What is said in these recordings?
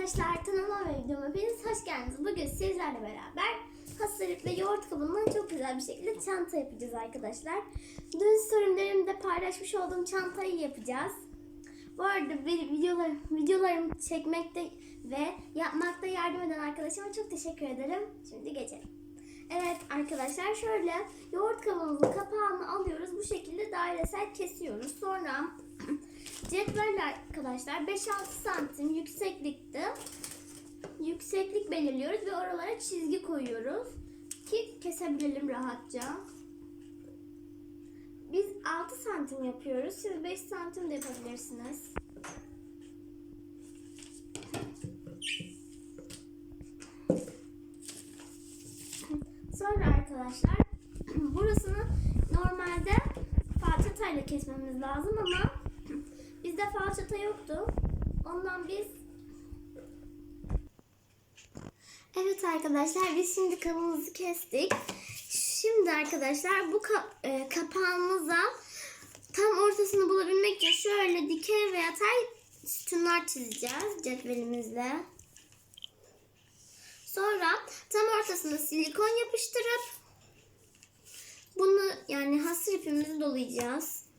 arkadaşlar kanalıma ve videoma hepiniz hoş geldiniz. Bugün sizlerle beraber hasırlık ve yoğurt kabından çok güzel bir şekilde çanta yapacağız arkadaşlar. Dün storylerimde paylaşmış olduğum çantayı yapacağız. Bu arada videolar, videolarımı çekmekte ve yapmakta yardım eden arkadaşıma çok teşekkür ederim. Şimdi geçelim. Evet arkadaşlar şöyle yoğurt kabımızın kapağını alıyoruz. Bu şekilde dairesel kesiyoruz. Sonra cetvelle arkadaşlar 5-6 santim yükseklik belirliyoruz ve oralara çizgi koyuyoruz ki kesebilelim rahatça. Biz 6 santim yapıyoruz. Siz 5 santim de yapabilirsiniz. Sonra arkadaşlar burasını normalde falçatayla kesmemiz lazım ama bizde falçata yoktu. Ondan biz Evet arkadaşlar biz şimdi kabımızı kestik. Şimdi arkadaşlar bu ka- e, kapağımıza tam ortasını bulabilmek için şöyle dikey ve yatay sütunlar çizeceğiz cetvelimizle. Sonra tam ortasına silikon yapıştırıp bunu yani hasır ipimizi dolayacağız.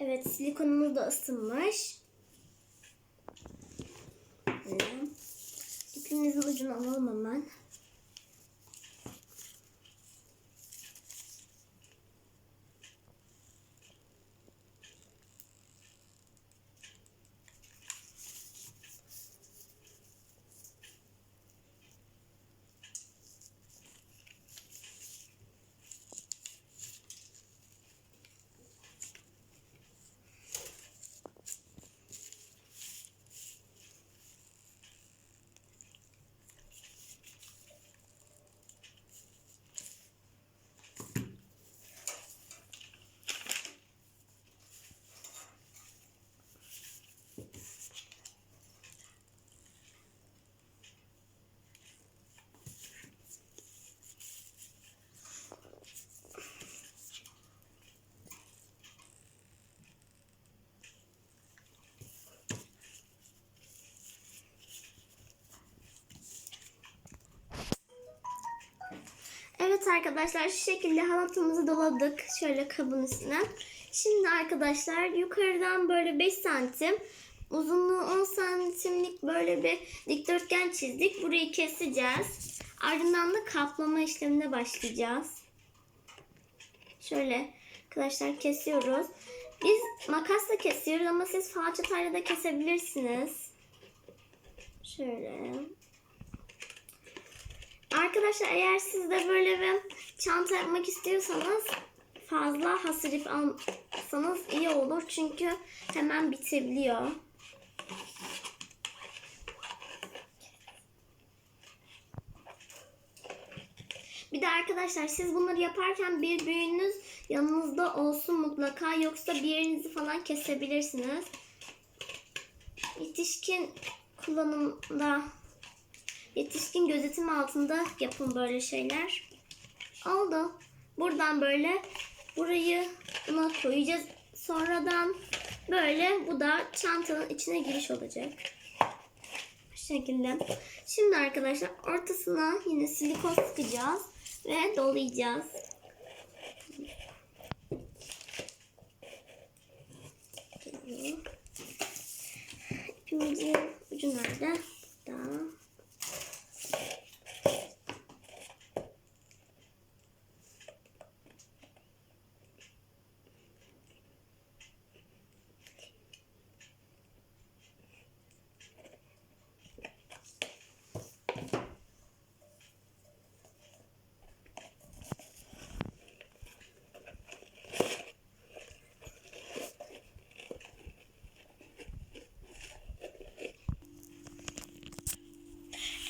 Evet silikonumuz da ısınmış. İpimizin ucunu alalım hemen. Arkadaşlar şu şekilde halatımızı doladık şöyle kabın üstüne. Şimdi arkadaşlar yukarıdan böyle 5 santim uzunluğu 10 santimlik böyle bir dikdörtgen çizdik. Burayı keseceğiz. Ardından da kaplama işlemine başlayacağız. Şöyle arkadaşlar kesiyoruz. Biz makasla kesiyoruz ama siz falçatayla da kesebilirsiniz. Şöyle. Arkadaşlar eğer siz de böyle bir çanta yapmak istiyorsanız fazla hasır ip alsanız iyi olur. Çünkü hemen bitebiliyor. Bir de arkadaşlar siz bunları yaparken bir büyüğünüz yanınızda olsun mutlaka. Yoksa bir yerinizi falan kesebilirsiniz. Yetişkin kullanımda yetişkin gözetim altında yapın böyle şeyler. Oldu. Buradan böyle burayı buna koyacağız. Sonradan böyle bu da çantanın içine giriş olacak. Bu şekilde. Şimdi arkadaşlar ortasına yine silikon sıkacağız ve dolayacağız. İpimizin ucu nerede? Daha.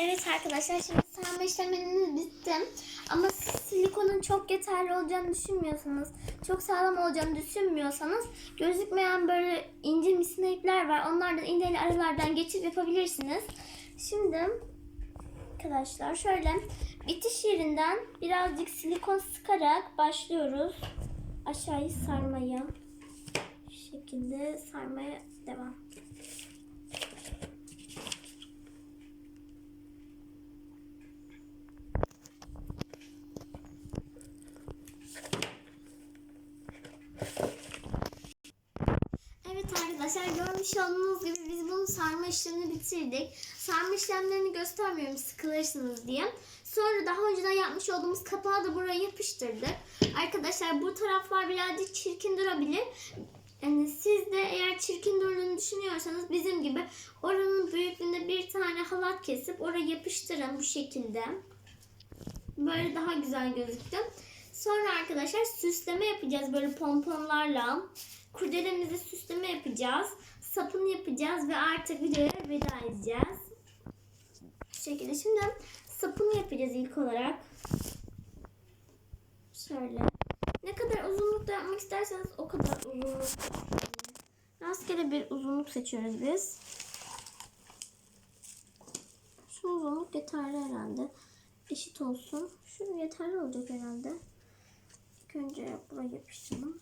Evet arkadaşlar şimdi sarma işlemlerimiz bitti. Ama silikonun çok yeterli olacağını düşünmüyorsanız, çok sağlam olacağını düşünmüyorsanız gözükmeyen böyle ince misina ipler var. Onlardan iğneyle aralardan geçip yapabilirsiniz. Şimdi arkadaşlar şöyle bitiş yerinden birazcık silikon sıkarak başlıyoruz. Aşağıyı sarmaya. Şu şekilde sarmaya devam. Evet arkadaşlar görmüş olduğunuz gibi biz bunu sarma işlemini bitirdik. Sarma işlemlerini göstermiyorum sıkılırsınız diye. Sonra daha önceden yapmış olduğumuz kapağı da buraya yapıştırdık. Arkadaşlar bu taraflar birazcık çirkin durabilir. Yani siz de eğer çirkin durduğunu düşünüyorsanız bizim gibi oranın büyüklüğünde bir tane halat kesip oraya yapıştırın bu şekilde. Böyle daha güzel gözüktü. Sonra arkadaşlar süsleme yapacağız böyle pomponlarla. Kurdelemizi süsleme yapacağız. Sapını yapacağız ve artık videoya veda edeceğiz. Bu şekilde şimdi sapını yapacağız ilk olarak. Şöyle. Ne kadar uzunlukta yapmak isterseniz o kadar uzunluk. Rastgele bir uzunluk seçiyoruz biz. Şu uzunluk yeterli herhalde. Eşit olsun. Şu yeterli olacak herhalde. Önce buraya yapıştıralım.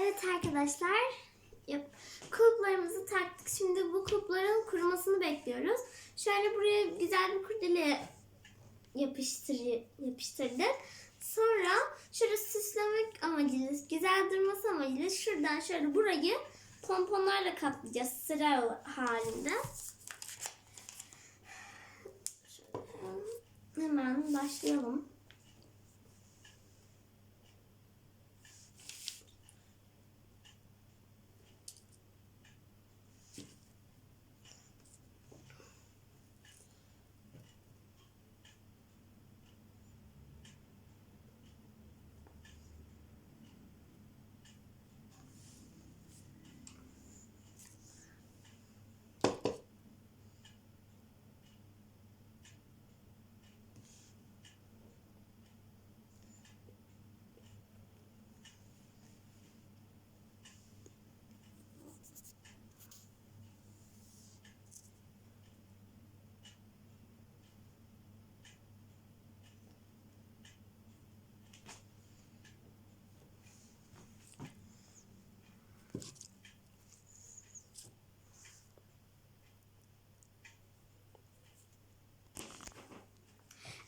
Evet arkadaşlar. Yap. Kulplarımızı taktık. Şimdi bu kulpların kurumasını bekliyoruz. Şöyle buraya güzel bir kurdele yapıştır, yapıştırdık. Sonra şöyle süslemek amacıyla, güzel durması amacıyla şuradan şöyle burayı pomponlarla kaplayacağız sıra halinde. Hemen başlayalım.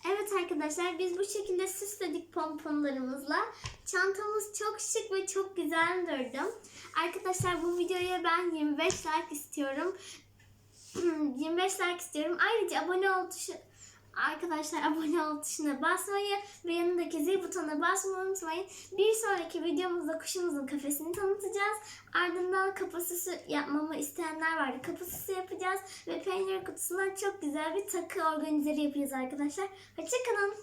Evet arkadaşlar biz bu şekilde süsledik pomponlarımızla. Çantamız çok şık ve çok güzel durdu. Arkadaşlar bu videoya ben 25 like istiyorum. 25 like istiyorum. Ayrıca abone ol tuşu Arkadaşlar abone ol tuşuna basmayı ve yanındaki zil butonuna basmayı unutmayın. Bir sonraki videomuzda kuşumuzun kafesini tanıtacağız. Ardından kapı süsü yapmamı isteyenler vardı. Kapı süsü yapacağız ve peynir kutusundan çok güzel bir takı organizeri yapacağız arkadaşlar. Hoşçakalın.